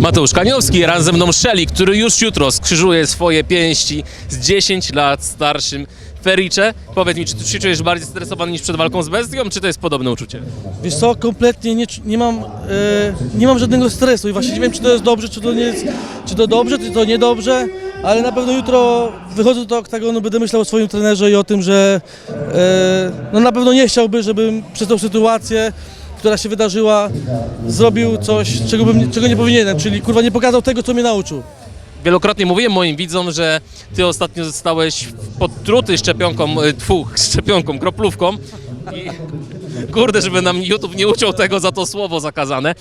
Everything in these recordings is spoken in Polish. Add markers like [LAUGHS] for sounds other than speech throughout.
Mateusz Kaniowski, razem ze mną Szeli, który już jutro skrzyżuje swoje pięści z 10 lat starszym Fericze. Powiedz mi, czy ty się czujesz bardziej stresowany niż przed walką z bestią, czy to jest podobne uczucie? Wiesz co, kompletnie nie, nie, mam, e, nie mam żadnego stresu i właśnie nie wiem, czy to jest dobrze, czy to nie jest, czy to dobrze, czy to niedobrze, ale na pewno jutro wychodzę do oktagonu, będę myślał o swoim trenerze i o tym, że e, no na pewno nie chciałby, żebym przez tą sytuację, która się wydarzyła, zrobił coś, czego, bym, czego nie powinienem, czyli kurwa nie pokazał tego, co mnie nauczył. Wielokrotnie mówiłem moim widzom, że ty ostatnio zostałeś podtruty szczepionką, y, tfu, szczepionką, kroplówką i kurde, żeby nam YouTube nie uciął tego za to słowo zakazane,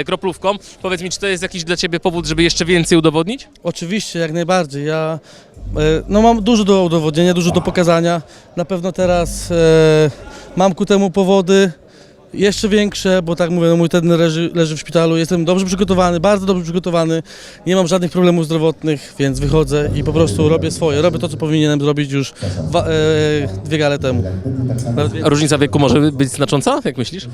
y, kroplówką. Powiedz mi, czy to jest jakiś dla ciebie powód, żeby jeszcze więcej udowodnić? Oczywiście, jak najbardziej. Ja e, no, mam dużo do udowodnienia, dużo do pokazania. Na pewno teraz e, mam ku temu powody jeszcze większe, bo tak mówię, no, mój ten leży, leży w szpitalu. Jestem dobrze przygotowany, bardzo dobrze przygotowany. Nie mam żadnych problemów zdrowotnych, więc wychodzę i po prostu robię swoje. Robię to, co powinienem zrobić już dwa, e, dwie gale temu. Nawet A różnica wieku może być znacząca, jak myślisz?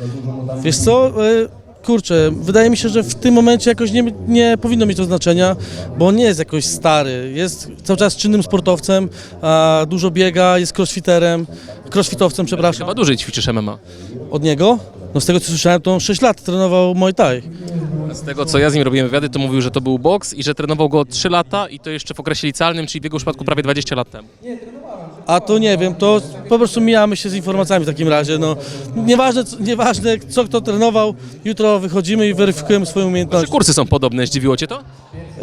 Wiesz co? e, Kurczę, wydaje mi się, że w tym momencie jakoś nie, nie powinno mieć to znaczenia, bo on nie jest jakoś stary. Jest cały czas czynnym sportowcem, a dużo biega, jest crossfiterem, crossfitowcem, przepraszam. Chyba dłużej ćwiczysz MMA. Od niego? No z tego co słyszałem, to on 6 lat trenował Muay Thai. Z tego, co ja z nim robiłem wywiady, to mówił, że to był boks i że trenował go 3 lata i to jeszcze w okresie licealnym, czyli w jego przypadku prawie 20 lat temu. A to nie wiem, to po prostu mijamy się z informacjami w takim razie. No, nieważne, nieważne co kto trenował, jutro wychodzimy i weryfikujemy swoją Czy umiejętność. kursy są podobne? Zdziwiło cię to? E,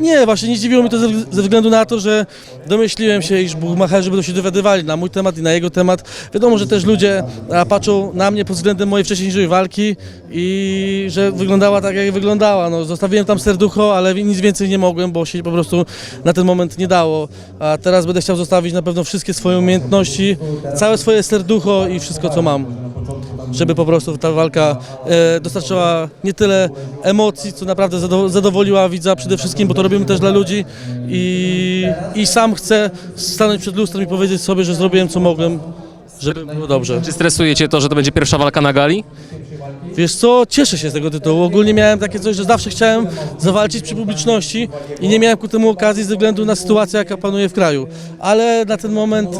Nie, właśnie nie zdziwiło mnie to ze, względu na to, że domyśliłem się, iż buchmacherzy będą się dowiadywali na mój temat i na jego temat. Wiadomo, że też ludzie patrzą na mnie pod względem mojej wcześniejszej walki i że wyglądała tak, jak wyglądała. No, zostawiłem tam serducho, ale nic więcej nie mogłem, bo się po prostu na ten moment nie dało. A teraz będę chciał zostawić na pewno wszystkie swoje umiejętności, całe swoje serducho i wszystko, co mam żeby po prostu ta walka e, dostarczyła nie tyle emocji, co naprawdę zado- zadowoliła widza przede wszystkim, bo to robimy też dla ludzi i, i sam chcę stanąć przed lustrem i powiedzieć sobie, że zrobiłem co mogłem, żeby było dobrze. Czy stresuje cię to, że to będzie pierwsza walka na gali? Wiesz co, cieszę się z tego tytułu. Ogólnie miałem takie coś, że zawsze chciałem zawalczyć przy publiczności i nie miałem ku temu okazji ze względu na sytuację, jaka panuje w kraju. Ale na ten moment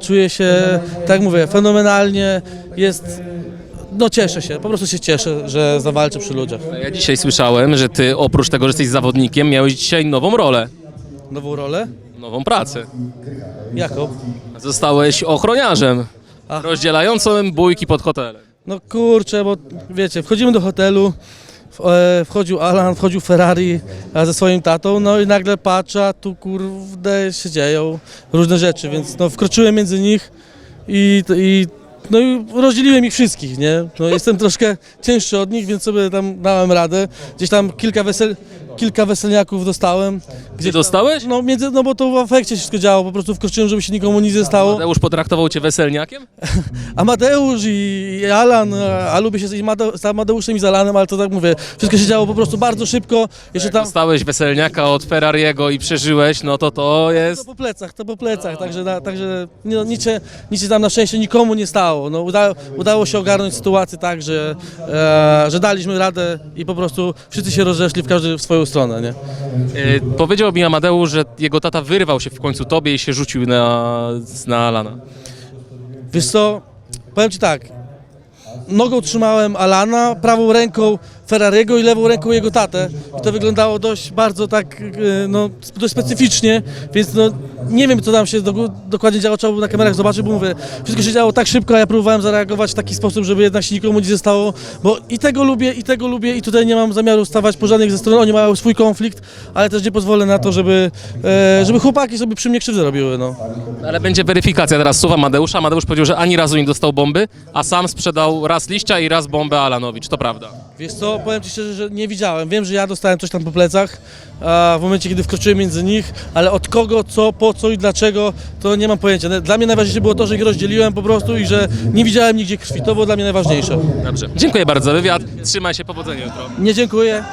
czuję się, tak jak mówię, fenomenalnie. Jest, no cieszę się, po prostu się cieszę, że zawalczę przy ludziach. Ja dzisiaj słyszałem, że ty oprócz tego, że jesteś zawodnikiem, miałeś dzisiaj nową rolę, Nową rolę? nową pracę. Jaką? Zostałeś ochroniarzem, Ach. rozdzielającym bójki pod hotelem. No kurczę, bo wiecie, wchodzimy do hotelu, e, wchodził Alan, wchodził Ferrari ze swoim tatą, no i nagle patrzę, tu kurde się dzieją różne rzeczy, więc no wkroczyłem między nich i, i no i rozdzieliłem ich wszystkich, nie? No jestem [LAUGHS] troszkę cięższy od nich, więc sobie tam dałem radę. Gdzieś tam kilka wesel, kilka weselniaków dostałem. Gdzie dostałeś? No, między, no bo to w efekcie wszystko działo, po prostu wkroczyłem, żeby się nikomu nic nie stało. Mateusz potraktował cię weselniakiem? Amadeusz [LAUGHS] i, i Alan, a lubię się z, z Amadeuszem i z Alanem, ale to tak mówię, wszystko się działo po prostu bardzo szybko. Jeszcze tam... Dostałeś weselniaka od Ferrariego i przeżyłeś, no to to To jest... po plecach, to po plecach, także, na, także no, nic, się, nic się tam na szczęście nikomu nie stało. No, uda, udało się ogarnąć sytuację tak, że, e, że daliśmy radę i po prostu wszyscy się rozeszli w każdy w swoją stronę, nie? E, powiedział mi Amadeusz, że jego tata wyrwał się w końcu tobie i się rzucił na, na Alana. Wiesz co, powiem Ci tak, nogą trzymałem Alana, prawą ręką Ferrariego i lewą ręką jego tatę i to wyglądało dość bardzo tak, e, no, dość specyficznie, więc no, nie wiem co tam się do, dokładnie działo, trzeba było na kamerach zobaczyć, bo mówię, wszystko się działo tak szybko, a ja próbowałem zareagować w taki sposób, żeby jednak się nikomu nie stało, bo i tego lubię, i tego lubię i tutaj nie mam zamiaru stawać po żadnych ze stron, oni mają swój konflikt, ale też nie pozwolę na to, żeby, e, żeby chłopaki sobie przy mnie krzywdę robiły, no. Ale będzie weryfikacja teraz słowa Amadeusa. Amadeusz powiedział, że ani razu nie dostał bomby, a sam sprzedał raz liścia i raz bombę Alanowi. Czy to prawda? Wiesz co, powiem Ci szczerze, że nie widziałem. Wiem, że ja dostałem coś tam po plecach a w momencie, kiedy wkroczyłem między nich, ale od kogo, co, po co i dlaczego, to nie mam pojęcia. Dla mnie najważniejsze było to, że ich rozdzieliłem po prostu i że nie widziałem nigdzie krwi. To było dla mnie najważniejsze. Dobrze. Dziękuję bardzo za wywiad. Trzymaj się, powodzenia jutro. Nie dziękuję.